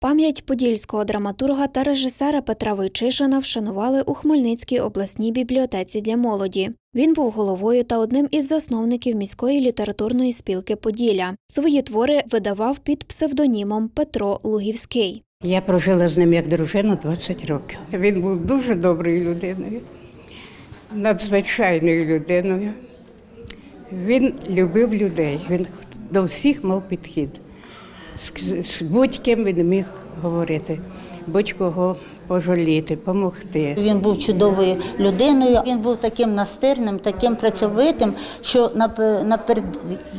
Пам'ять подільського драматурга та режисера Петра Войчишина вшанували у Хмельницькій обласній бібліотеці для молоді. Він був головою та одним із засновників міської літературної спілки Поділля. Свої твори видавав під псевдонімом Петро Лугівський. Я прожила з ним як дружина 20 років. Він був дуже доброю людиною, надзвичайною людиною. Він любив людей, він до всіх мав підхід. З- будь-ким він міг говорити, будь-кого пожаліти, допомогти. Він був чудовою людиною. Він був таким настирним, таким працьовитим, що напе- наперед,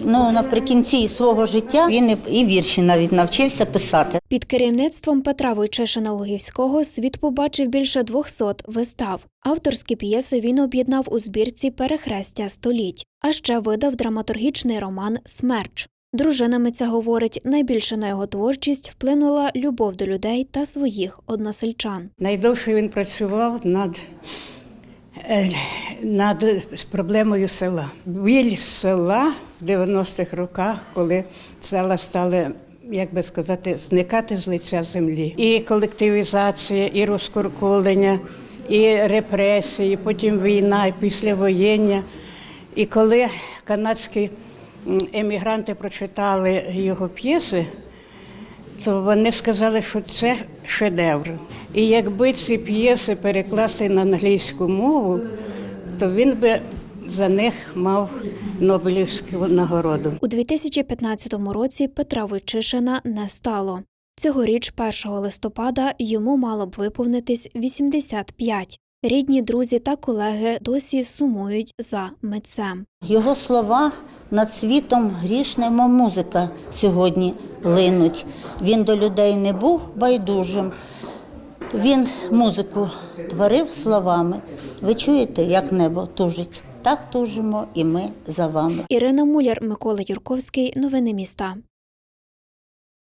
ну, наприкінці свого життя він і, вірші навіть навчився писати. Під керівництвом Петра Войчишина Лугівського світ побачив більше 200 вистав. Авторські п'єси він об'єднав у збірці Перехрестя століть, а ще видав драматургічний роман Смерч. Дружина митця говорить, найбільше на його творчість вплинула любов до людей та своїх односельчан. Найдовше він працював над, е, над проблемою села. Біль села в 90-х роках, коли села стали, як би сказати, зникати з лиця землі. І колективізація, і розкуркулення, і репресії, потім війна, і післявоєння. І коли канадські емігранти прочитали його п'єси, то вони сказали, що це шедевр. І якби ці п'єси перекласти на англійську мову, то він би за них мав Нобелівську нагороду. У 2015 році Петра Войчишина не стало. Цьогоріч, 1 листопада, йому мало б виповнитись 85. Рідні, друзі та колеги досі сумують за митцем. Його слова над світом грішнема музика сьогодні линуть. Він до людей не був байдужим. Він музику творив словами. Ви чуєте, як небо тужить? Так тужимо і ми за вами. Ірина Муляр, Микола Юрковський. Новини міста.